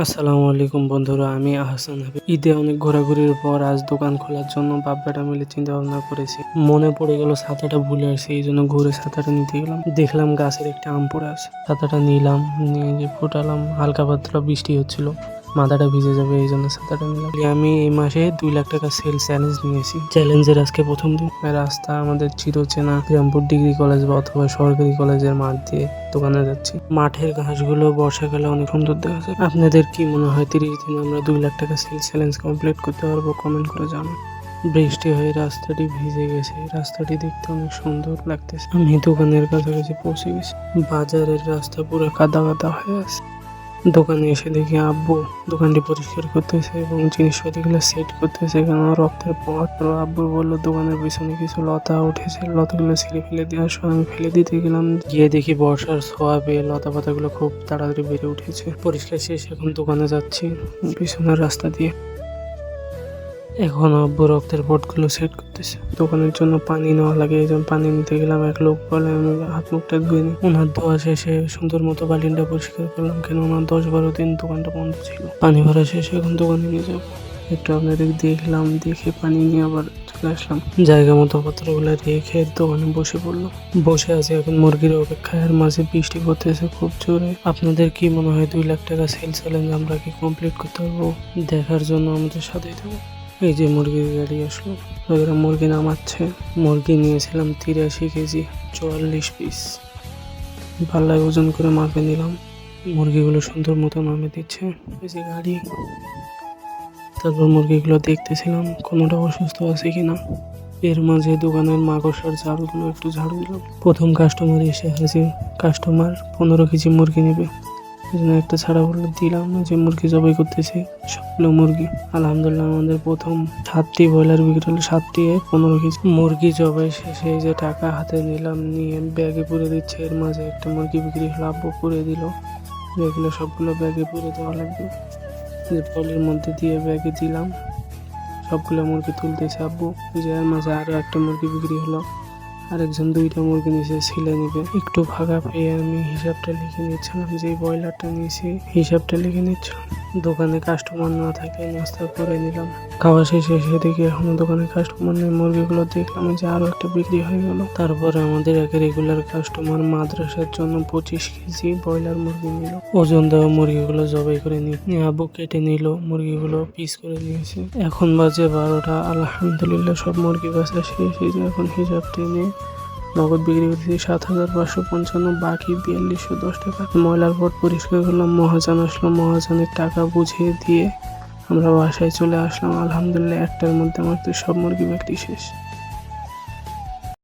আসসালামু আলাইকুম বন্ধুরা, আমি আহসান হাবিব ঈদে অনেক ঘোরাঘুরির পর আজ দোকান খোলার জন্য বাপ্পাটা মিলে চিন্তা ভাবনা করেছি। মনে পড়ে গেল ছাতাটা ভুলে আসছে, এই জন্য ঘুরে ছাতাটা নিতে গেলাম। দেখলাম গাছের একটা আম পড়ে আছে। ছাতাটা নিলাম, নিয়ে যে ফোটালাম, হালকা পাতলা বৃষ্টি হচ্ছিল। মাথাটা ভিজে যাবে, এই জন্য ছাতাটা নিলাম। আমি এই মাসে দুই লাখ টাকা সেল চ্যালেঞ্জ নিয়েছি। চ্যালেঞ্জের আজকে প্রথম দিন। রাস্তা আমাদের চিরচেনা। শ্রীরামপুর ডিগ্রি কলেজ বা অথবা সরকারি কলেজের মাঠ দিয়ে দোকানে যাচ্ছি। মাঠের ঘাসগুলো বর্ষাকালে অনেক সুন্দর দেখা যায়। আপনাদের কি মনে হয়, তিরিশ দিন আমরা দুই লাখ টাকা সেল চ্যালেঞ্জ কমপ্লিট করতে পারব? কমেন্ট করে জানান। বৃষ্টি হয়ে রাস্তাটি ভিজে গেছে। রাস্তাটি দেখতে অনেক সুন্দর লাগতেছে। আমি দোকানের কাছাকাছি পৌঁছে গেছি। বাজারের রাস্তা পুরো কাদা কাদা হয়ে আছে। দোকানে এসে দেখি আব্বু দোকানটি পরিষ্কার করতেছে এবং জিনিসপাতিগুলো সেট করতেছে। কেন রক্তের পর আব্বু বলল, দোকানের পিছনে কিছু লতা উঠেছে। লতাগুলো ছিঁড়ে ফেলে দেওয়ার সময় আমি ফেলে দিতে গেলাম। গিয়ে দেখি বর্ষার ছোঁয়া পেয়ে লতা পাতাগুলো খুব তাড়াতাড়ি বেড়ে উঠেছে। পরিষ্কার শেষ, এখন দোকানে যাচ্ছি পিছনের রাস্তা দিয়ে। এখন আব্বু রক্তের পটগুলো সেট করতেছে। দোকানের জন্য পানি নেওয়া লাগে, এই পানি নিতে গেলাম। এক লোক বলে, আমি হাত মুখটা ধুয়ে নিই ওনার ধোয়া শেষে সুন্দর মতো বালিনটা পরিষ্কার করলাম, কেন ওনার দশ বারো দিন দোকানটা বন্ধ ছিল। পানি ভরা শেষে এখন দোকানে নিয়ে যাব। একটু আপনাদের দেখলাম, দেখে পানি নিয়ে আবার চলে আসলাম। জায়গা মতো পাত্রগুলো রেখে দোকানে বসে পড়ল বসে আছে এখন মুরগির অপেক্ষায়, আর মাঝে বৃষ্টি পড়তেছে খুব জোরে। আপনাদের কি মনে হয় দুই লাখ টাকা সেল চ্যালেঞ্জ আমরা কি কমপ্লিট করতে পারব? দেখার জন্য আমাদের সাথেই থাকব এই যে মুরগির গাড়ি আসলো। ওরা মুরগি নামাচ্ছে। মুরগি নিয়েছিলাম তিরাশি কেজি, চুয়াল্লিশ পিস পাল্লায় ওজন করে মাপে নিলাম। মুরগিগুলো সুন্দর মতো নামে দিচ্ছে। এই যে গাড়ি। তারপর মুরগিগুলো দেখতেছিলাম, কোনোটা অসুস্থ আছে কিনা। এর মাঝে দোকানের মাকড়সার ঝাড়ুগুলো একটু ঝাড়ু দিলাম। প্রথম কাস্টমার এসে হাজির। কাস্টমার পনেরো কেজি মুরগি নেবে। এই জন্য একটা ছাড়া বলে দিলাম না যে মুরগি জবাই করতেছে। সবগুলো মুরগি। আলহামদুলিল্লাহ আমাদের প্রথম সাতটি ব্রয়লার বিক্রি হলো, সাতটি পনেরো কেজি। মুরগি জবাই শেষে যে টাকা হাতে নিলাম, নিয়ে ব্যাগে পুরে দিচ্ছে। এর মাঝে একটা মুরগি বিক্রি হলো, আব্বু পুরে দিল। এগুলো সবগুলো ব্যাগে পুরে দেওয়া লাগবে। পলির মধ্যে দিয়ে ব্যাগে দিলাম। সবগুলো মুরগি তুলতেছে আব্বু। যে এর মাঝে আরও একটা মুরগি বিক্রি হলো। আরেকজন দুইটা মুরগি নিচে ছিলে নিবে। একটু ফাঁকা পেয়ে আমি হিসাবটা লিখে নিচ্ছিলাম যে ব্রয়লারটা নিয়েছি, হিসাবটা লিখে নিচ্ছিলাম দোকানে কাস্টমার না থাকে নাস্তা করে নিলাম। খাওয়া শেষে এসে দেখি এখনও দোকানে কাস্টমার নেই, মুরগিগুলো দেখলাম যে আরও একটা বিক্রি হয়ে গেল। তারপরে আমাদের এক রেগুলার কাস্টমার মাদ্রাসার জন্য পঁচিশ কেজি ব্রয়লার মুরগি নিল। ওজন দেওয়া মুরগিগুলো জবাই করে নিয়ে আবু কেটে নিল, মুরগিগুলো পিস করে নিয়েছে। এখন বাজে বারোটা, আলহামদুলিল্লাহ সব মুরগি বাসা শেষ হয়ে যায়, এখন হিসাব টেনে নগদ বিক্রি করেছি সাত হাজার পাঁচশো পঞ্চান্ন, বাকি বিয়াল্লিশশো দশ টাকা। ময়লার পর পরিষ্কার করলাম, মহাজন আসলো, মহাজনের টাকা বুঝিয়ে দিয়ে আমরা বাসায় চলে আসলাম। আলহামদুলিল্লাহ, একটার মধ্যে আমার তো সব মুরগি বিক্রি শেষ।